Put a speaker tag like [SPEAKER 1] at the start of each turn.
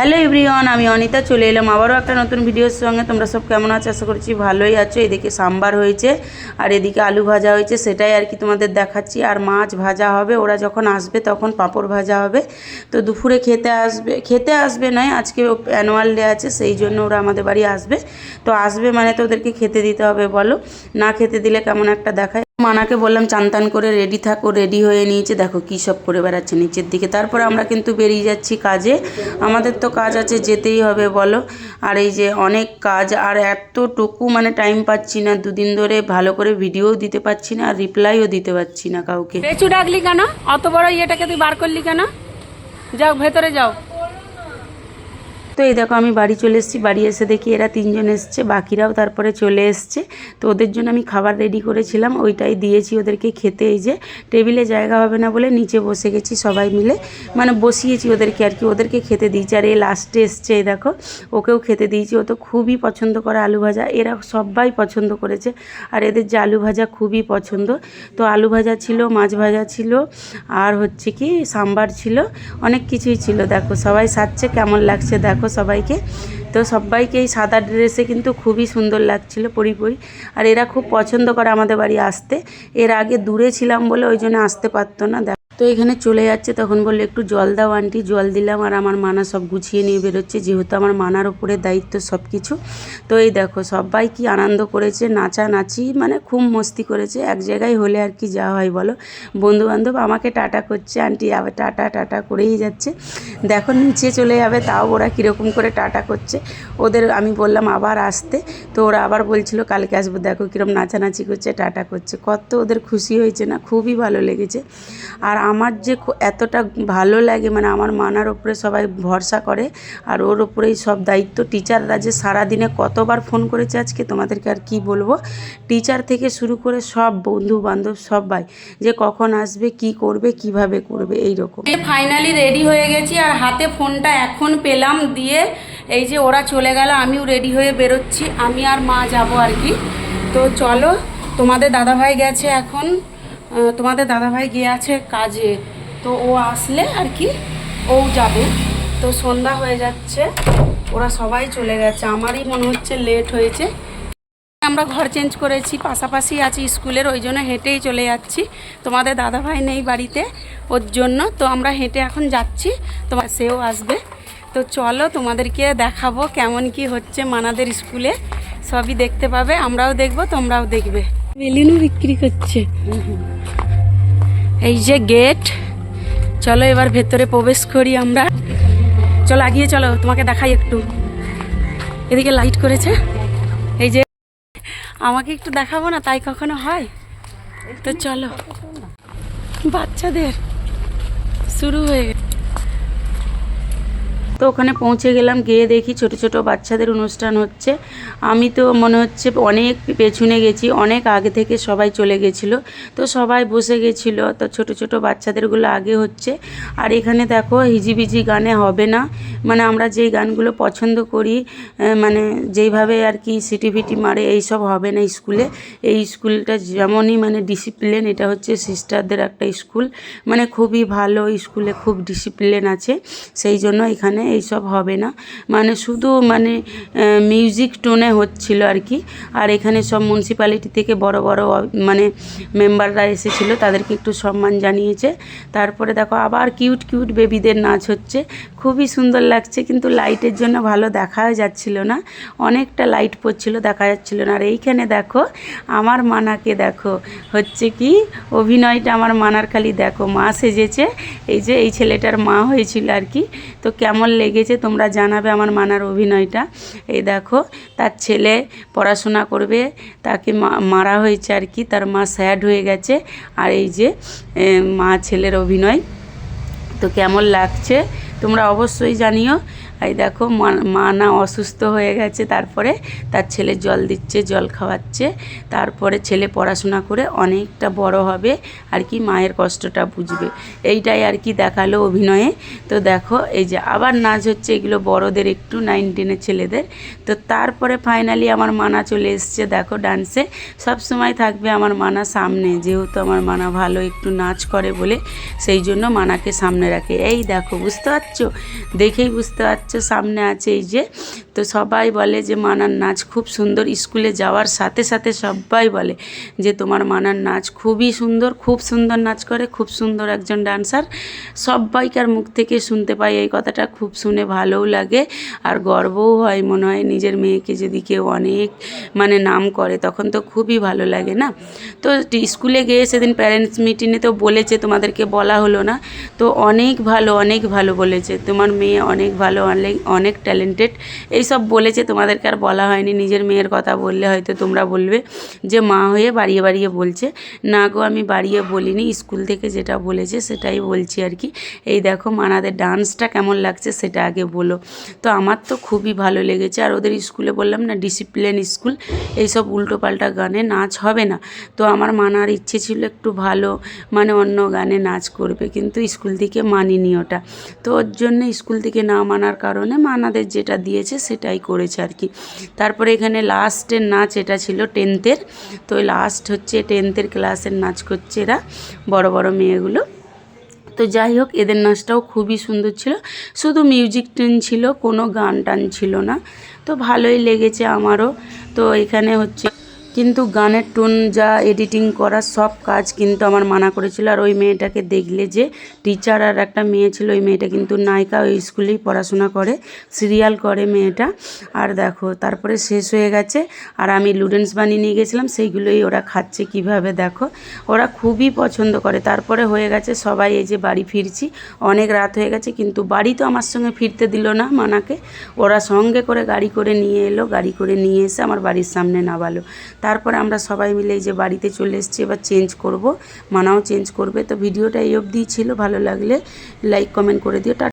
[SPEAKER 1] Hello everyone, আমি অনিতা, চলে এলাম আবারও একটা নতুন ভিডিওর সঙ্গে। তোমরা সব কেমন আছো? আশা করছি ভালোই আছো। এদিকে সাম্বার হয়েছে, আর এদিকে আলু ভাজা হয়েছে, সেটাই আর কি তোমাদের দেখাচ্ছি। আর মাছ ভাজা হবে, ওরা যখন আসবে তখন পাঁপড় ভাজা হবে। তো দুপুরে খেতে আসবে খেতে আসবে নয়, আজকে অ্যানুয়াল ডে আছে, সেই জন্য ওরা আমাদের বাড়ি আসবে। তো আসবে মানে তো ওদেরকে খেতে দিতে হবে, বলো। না খেতে দিলে কেমন একটা দেখায়। মানাকে বললাম, চান টান করে রেডি থাকো রেডি হয়ে নিয়েছে। দেখো কী সব করে বেড়াচ্ছে নিচের দিকে। তারপর আমরা কিন্তু বেরিয়ে যাচ্ছি কাজে। আমাদের তো কাজ আছে, যেতেই হবে বলো। আর এই যে অনেক কাজ, আর এতটুকু মানে টাইম পাচ্ছি না। দুদিন ধরে ভালো করে ভিডিওও দিতে পারছি না, আর রিপ্লাইও দিতে পারছি না কাউকে।
[SPEAKER 2] পেঁচু ডাকলি কেন? অত বড় ইয়েটাকে তুই বার করলি কেন? যাও, ভেতরে যাও।
[SPEAKER 1] তো এই দেখো আমি বাড়ি চলে এসেছি। বাড়ি এসে দেখি এরা তিনজন এসছে, বাকিরাও তারপরে চলে এসছে। তো ওদের জন্য আমি খাবার রেডি করেছিলাম, ওইটাই দিয়েছি ওদেরকে খেতে। এই যে টেবিলে জায়গা হবে না বলে নিচে বসে গেছি সবাই মিলে। মানে বসিয়েছি ওদেরকে আর কি, ওদেরকে খেতে দিয়েছি। আর এই লাস্টে এসছে, এই দেখো, ওকেও খেতে দিয়েছি। ও তো খুবই পছন্দ করে আলু ভাজা, এরা সবাই পছন্দ করেছে। আর এদের যে আলু ভাজা খুবই পছন্দ। তো আলু ভাজা ছিল, মাছ ভাজা ছিল, আর হচ্ছে কি, সাম্বার ছিল, অনেক কিছুই ছিল। দেখো, সবাই সাজছে কেমন লাগছে দেখো। সবাইকে। তো সবাইকে এই সাদা ড্রেসে কিন্তু খুবই সুন্দর লাগছিল পরি পরি। আর এরা খুব পছন্দ করে আমাদের বাড়ি আসতে। এর আগে দূরে ছিলাম বলে ওই জন্য আসতে পারতো না। তো এখানে চলে যাচ্ছে, তখন বলল, একটু জল দাও আন্টি। জল দিলাম আর আমার মানা সব গুছিয়ে নিয়ে বেরোচ্ছে, যেহেতু আমার মানার ওপরে দায়িত্ব সব কিছু তো এই দেখো, সবাই কি আনন্দ করেছে, নাচানাচি মানে খুব মস্তি করেছে। এক জায়গায় হলে আর কি যা হয় বলো। বন্ধু বান্ধব আমাকে টাটা করছে, আন্টি আবার টাটা টাটা করেই যাচ্ছে। দেখো, নিচে চলে যাবে, তাও ওরা কীরকম করে টাটা করছে। ওদের, আমি বললাম, আবার আসতে। তো ওরা আবার বলছিল, কালকে আসব। দেখো কীরকম নাচানাচি করছে, টাটা করছে। কত ওদের খুশি হয়েছে না, খুবই ভালো লেগেছে। আর আমার যে এতটা ভালো লাগে মানে আমার মানার ওপরে সবাই ভরসা করে, আর ওর ওপরেই সব দায়িত্ব। টিচাররা যে সারাদিনে কতবার ফোন করেছে আজকে, তোমাদেরকে আর কি বলব? টিচার থেকে শুরু করে সব বন্ধু বান্ধব সবাই যে কখন আসবে, কি করবে, কীভাবে করবে এই রকম
[SPEAKER 2] ফাইনালি রেডি হয়ে গেছি, আর হাতে ফোনটা এখন পেলাম দিয়ে এই যে ওরা চলে গেল, আমিও রেডি হয়ে বেরোচ্ছি। আমি আর মা যাব আর কি। তো চলো, তোমাদের দাদাভাই গেছে এখন। তোমাদের দাদাভাই গিয়ে আছে কাজে। তো ও আসলে আর কি ও যাবে। তো সন্ধ্যা হয়ে যাচ্ছে ওরা সবাই চলে গেছে। আমারই মনে হচ্ছে লেট হয়েছে। আমরা ঘর চেঞ্জ করেছি পাশাপাশি আছি স্কুলের ওই জন্য হেঁটেই চলে যাচ্ছি। তোমাদের দাদাভাই নেই বাড়িতে ওর জন্য তো আমরা হেঁটে এখন যাচ্ছি। তোমার সেও আসবে। তো চলো তোমাদেরকে দেখাবো কেমন কি হচ্ছে মানাদের স্কুলে। সবই দেখতে পাবে আমরাও দেখব তোমরাও দেখবে। বেলুনও বিক্রি করছে। এই যে গেট। চলো এবার ভেতরে প্রবেশ করি আমরা। চলো আগিয়ে চলো, তোমাকে দেখাই একটু। এদিকে লাইট করেছে। এই যে আমাকে একটু দেখাবো না, তাই কখনো হয়? তো চলো। বাচ্চাদের শুরু হয়ে গেছে।
[SPEAKER 1] তো ওখানে পৌঁছে গেলাম, গিয়ে দেখি ছোট ছোট বাচ্চাদের অনুষ্ঠান হচ্ছে। আমি তো মনে হচ্ছে অনেক পেছনে গেছি, অনেক আগে থেকে সবাই চলে গেছিল। তো সবাই বসে গেছিল, তো ছোট ছোট বাচ্চাদেরগুলো আগে হচ্ছে। আর এখানে দেখো হিজিবিজি গানে হবে না। মানে আমরা যেই গানগুলো পছন্দ করি মানে যেইভাবে আর কি সিটিভিটি মারে, এইসব হবে না স্কুলে। এই স্কুলটা যেমনই মানে ডিসিপ্লিন এটা হচ্ছে সিস্টারদের একটা স্কুল। মানে খুবই ভালো স্কুলে খুব ডিসিপ্লিন আছে। সেই জন্য এখানে এইসব হবে না। মানে শুধু মানে মিউজিক টোনে হচ্ছিল আর কি। আর এখানে সব মিউনিসিপ্যালিটি থেকে বড় বড় মানে মেম্বাররা এসেছিল, তাদেরকে একটু সম্মান জানিয়েছে। তারপরে দেখো আবার কিউট কিউট বেবিদের নাচ হচ্ছে। খুবই সুন্দর লাগছে, কিন্তু লাইটের জন্য ভালো দেখা যাচ্ছিল না। অনেকটা লাইট পড়ছিল, দেখা যাচ্ছিল না। আর এইখানে দেখো, আমার মানাকে দেখো, হচ্ছে কি, অভিনয়টা আমার মানার খালি দেখো, মা সেজেছে। এই যে এই ছেলেটার মা হয়েছিল আর কি। তো কেমন লেগেছে, তোমরা জানাবে আমার মানার অভিনয়টা। এই দেখো, তার ছেলে পড়াশোনা করবে, তাকে মারা হয়েছে আর কি, তার মা স্যাড হয়ে গেছে। আর এই যে মা ছেলের অভিনয়। তো কেমন লাগছে, তোমরা অবশ্যই জানিও। এই দেখো, মা- না অসুস্থ হয়ে গেছে, তারপরে তার ছেলে জল দিচ্ছে, জল খাওয়াচ্ছে। তারপরে ছেলে পড়াশোনা করে অনেকটা বড় হবে, আর কি মায়ের কষ্টটা বুঝবে। এইটাই আর কি দেখাল অভিনয়ে। তো দেখো, এই যে আবার নাচ হচ্ছে, এগুলো বড়দের একটু নাইন টেনের ছেলেদের। তো তারপরে ফাইনালি আমার মানা চলে এসছে, দেখো ডান্সে সব সময় থাকবে আমার মানা সামনে, যেহেতু আমার মানা ভালো একটু নাচ করে বলে, সেই জন্য মানাকে সামনে রাখে। এই দেখো, বুঝতে পারছ? দেখেই বুঝতে পারছ? হচ্ছে সামনে আছে, এই যে। তো সবাই বলে যে মানার নাচ খুব সুন্দর। স্কুলে যাওয়ার সাথে সাথে সবাই বলে যে তোমার মানার নাচ খুবই সুন্দর, খুব সুন্দর নাচ করে, খুব সুন্দর একজন ডান্সার। সবাইকার মুখ থেকে শুনতে পাই এই কথাটা, খুব শুনে ভালোও লাগে আর গর্বও হয় মনে হয় নিজের মেয়েকে যদি কেউ অনেক মানে নাম করে, তখন তো খুবই ভালো লাগে না? তো স্কুলে গিয়ে সেদিন প্যারেন্টস মিটিংয়ে তো বলেছে, তোমাদেরকে বলা হলো না। তো অনেক ভালো অনেক ভালো বলেছে। তোমার মেয়ে অনেক ভালো অনেক অনেক ট্যালেন্টেড এইসব বলেছে, তোমাদেরকে আর বলা হয়নি। নিজের মেয়ের কথা বললে হয়তো তোমরা বলবে যে মা হয়ে বাড়িয়ে বাড়িয়ে বলছে। না গো, আমি বাড়িয়ে বলিনি, স্কুল থেকে যেটা বলেছে সেটাই বলছি আর কি। এই দেখো মানাদের ডান্সটা কেমন লাগছে সেটা আগে বলো। তো আমার তো খুবই ভালো লেগেছে। আর ওদের স্কুলে বললাম না ডিসিপ্লিন স্কুল এইসব উল্টোপাল্টা গানে নাচ হবে না। তো আমার মানার ইচ্ছে ছিল একটু ভালো মানে অন্য গানে নাচ করবে, কিন্তু স্কুল থেকে মানিনি ওটা। তো ওর জন্য স্কুল থেকে না মানার কারণে মানাদের যেটা দিয়েছে সেটাই করেছে আর কি। তারপরে এখানে লাস্টের নাচ এটা ছিল টেন্থের। তো লাস্ট হচ্ছে টেন্থের ক্লাসের নাচ করছে এরা, বড় বড় মেয়েগুলো। তো যাই হোক, এদের নাচটাও খুবই সুন্দর ছিল। শুধু মিউজিক টেন ছিল, কোনো গান টান ছিল না। তো ভালোই লেগেছে আমারও। তো এখানে হচ্ছে কিন্তু গানের টোন যা এডিটিং করা সব কাজ কিন্তু আমার মানা করেছিল। আর ওই মেয়েটাকে দেখলে যে টিচার আর একটা মেয়ে ছিল, ওই মেয়েটা কিন্তু নায়িকা ওই স্কুলেই পড়াশোনা করে সিরিয়াল করে মেয়েটা। আর দেখো, তারপরে শেষ হয়ে গেছে। আর আমি লুডেন্স বানিয়ে নিয়ে গেছিলাম, সেইগুলোই ওরা খাচ্ছে কীভাবে দেখো। ওরা খুবই পছন্দ করে। তারপরে হয়ে গেছে সবাই এই যে বাড়ি ফিরছি। অনেক রাত হয়ে গেছে, কিন্তু বাড়ি তো আমার সঙ্গে ফিরতে দিল না মানাকে। ওরা সঙ্গে করে গাড়ি করে নিয়ে এলো, গাড়ি করে নিয়ে এসে আমার বাড়ির সামনে নামালো। তারপরে আমরা সবাই মিলে এই যে বাড়িতে চলে এসেছি, এবার চেঞ্জ করব। মানাও চেঞ্জ করবে। তো ভিডিওটা এই অবধিই ছিল। ভালো লাগলে লাইক কমেন্ট করে দিও।